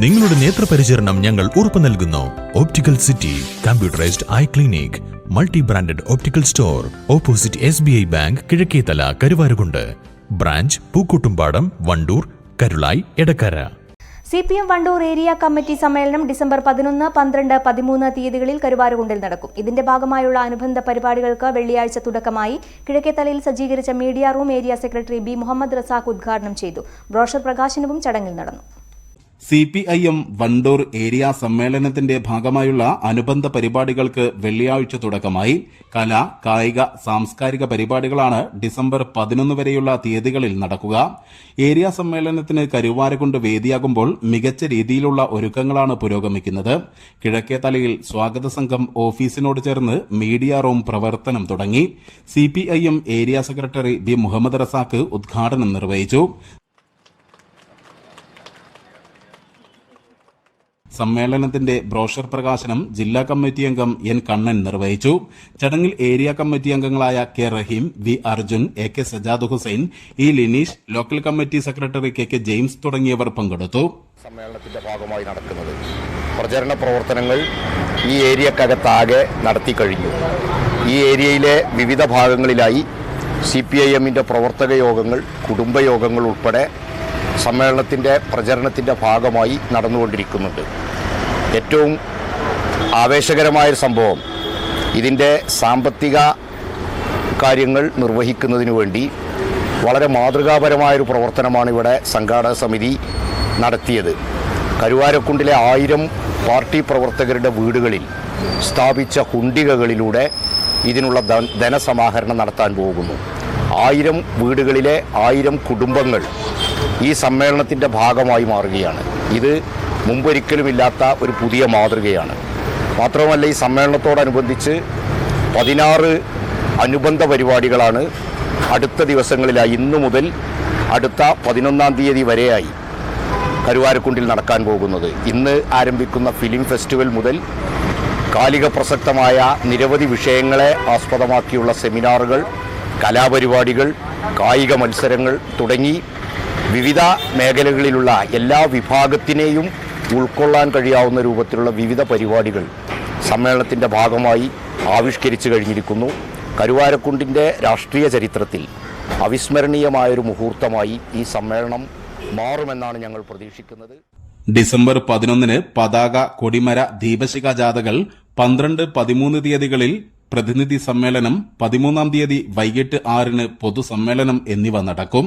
നിങ്ങളുടെ നേത്രപരിചരണം ഞങ്ങൾ ഉറപ്പു നൽകുന്നു. Optical city computerised eye clinic multi branded optical store opposite S B I bank Kizhakkethala Karuvarakundu. Branch Pookkottumpadam Wandoor Karulai Edakkara. C P M Wandoor area committee സമ്മേളനം December പതിനൊന്ന് പന്ത്രണ്ട് പതിമൂന്ന് തീയതികളിൽ കരുവാരുകുണ്ടിൽ നടക്കും. ഇതിന്റെ ഭാഗമായുള്ള അനുബന്ധ പരിപാടികൾക്ക് വെള്ളിയാഴ്ച തുടക്കമായി കിഴക്കേത്തലയിൽ സജ്ജീകരിച്ച media room area secretary B Muhammad Razak ഉദ്ഘാടനം ചെയ്തു. ബ്രോഷർ പ്രകാശനവും ചടങ്ങിൽ നടന്നു. C P I M Wandoor area സമ്മേളനത്തിന്റെ ഭാഗമായുള്ള അനുബന്ധ പരിപാടികൾക്ക് വെള്ളിയാഴ്ച തുടക്കമായി. കല കായിക സാംസ്കാരിക പരിപാടികളാണ് ഡിസംബർ പതിനൊന്ന് വരെയുള്ള തീയതികളിൽ നടക്കുക. ഏരിയ സമ്മേളനത്തിന് കരുവാരകൊണ്ട് വേദിയാകുമ്പോൾ മികച്ച രീതിയിലുള്ള ഒരുക്കങ്ങളാണ് പുരോഗമിക്കുന്നത്. കിഴക്കേ തലയിൽ സ്വാഗത സംഘം ഓഫീസിനോട് ചേർന്ന് മീഡിയ റൂം പ്രവർത്തനം തുടങ്ങി. C area secretary B Muhammad Razak ഉദ്ഘാടനം നിർവഹിച്ചു. സമ്മേളനത്തിന്റെ ബ്രോഷർ പ്രകാശനം ജില്ലാ കമ്മിറ്റി അംഗം എൻ കണ്ണൻ നിർവഹിച്ചു. ചടങ്ങിൽ ഏരിയ കമ്മിറ്റി അംഗങ്ങളായ K Rahim V Arjun A K Sajad Hussain E Lineesh local committee secretary K K James തുടങ്ങിയവർ പങ്കെടുത്തു. സമ്മേളനത്തിന്റെ ഭാഗമായി നടക്കുന്നത് പ്രചരണ പ്രവർത്തനങ്ങൾ ഈ ഏരിയക്കകത്താകെ നടത്തി കഴിഞ്ഞു. ഈ ഏരിയയിലെ വിവിധ ഭാഗങ്ങളിലായി സി പി ഐ എമ്മിന്റെ പ്രവർത്തക യോഗങ്ങൾ കുടുംബയോഗങ്ങൾ ഉൾപ്പെടെ സമ്മേളനത്തിന്റെ പ്രചരണത്തിന്റെ ഭാഗമായി നടന്നുകൊണ്ടിരിക്കുന്നുണ്ട്. ഏറ്റവും ആവേശകരമായൊരു സംഭവം ഇതിന്റെ സാമ്പത്തിക കാര്യങ്ങൾ നിർവഹിക്കുന്നതിന് വേണ്ടി വളരെ മാതൃകാപരമായൊരു പ്രവർത്തനമാണ് ഇവിടെ സംഘാടക സമിതി നടത്തിയത്. കരുവാരക്കുണ്ടിലെ ആയിരം പാർട്ടി പ്രവർത്തകരുടെ വീടുകളിൽ സ്ഥാപിച്ച കുണ്ടികകളിലൂടെ ഇതിനുള്ള ധനസമാഹരണം നടത്താൻ പോകുന്നു. ആയിരം വീടുകളിലെ ആയിരം കുടുംബങ്ങൾ ഈ സമ്മേളനത്തിന്റെ ഭാഗമായി മാറുകയാണ്. ഇത് മുമ്പൊരിക്കലുമില്ലാത്ത ഒരു പുതിയ മാതൃകയാണ്. മാത്രവുമല്ല ഈ സമ്മേളനത്തോടനുബന്ധിച്ച് പതിനാറ് അനുബന്ധ പരിപാടികളാണ് അടുത്ത ദിവസങ്ങളിലായി ഇന്നു മുതൽ അടുത്ത പതിനൊന്നാം തീയതി വരെയായി കരുവാരക്കുണ്ടിൽ നടക്കാൻ പോകുന്നത്. ഇന്ന് ആരംഭിക്കുന്ന ഫിലിം ഫെസ്റ്റിവൽ മുതൽ കാലിക പ്രസക്തമായ നിരവധി വിഷയങ്ങളെ ആസ്പദമാക്കിയുള്ള സെമിനാറുകൾ കലാപരിപാടികൾ കായിക മത്സരങ്ങൾ തുടങ്ങി വിവിധ മേഖലകളിലുള്ള എല്ലാ വിഭാഗത്തിനെയും ഉൾക്കൊള്ളാൻ കഴിയാവുന്ന രൂപത്തിലുള്ള വിവിധ പരിപാടികൾ സമ്മേളനത്തിന്റെ ഭാഗമായി ആവിഷ്കരിച്ചു കഴിഞ്ഞിരിക്കുന്നു. കരുവാരക്കുണ്ടിന്റെ രാഷ്ട്രീയ ചരിത്രത്തിൽ അവിസ്മരണീയമായൊരു മുഹൂർത്തമായി ഈ സമ്മേളനം മാറുമെന്നാണ് ഞങ്ങൾ പ്രതീക്ഷിക്കുന്നത്. ഡിസംബർ പതിനൊന്നിന് പതാക കൊടിമര ദീപശിഖ ജാഥകൾ പന്ത്രണ്ട് പതിമൂന്ന് തീയതികളിൽ പ്രതിനിധി സമ്മേളനം പതിമൂന്നാം തീയതി വൈകിട്ട് ആറിന് പൊതുസമ്മേളനം എന്നിവ നടക്കും.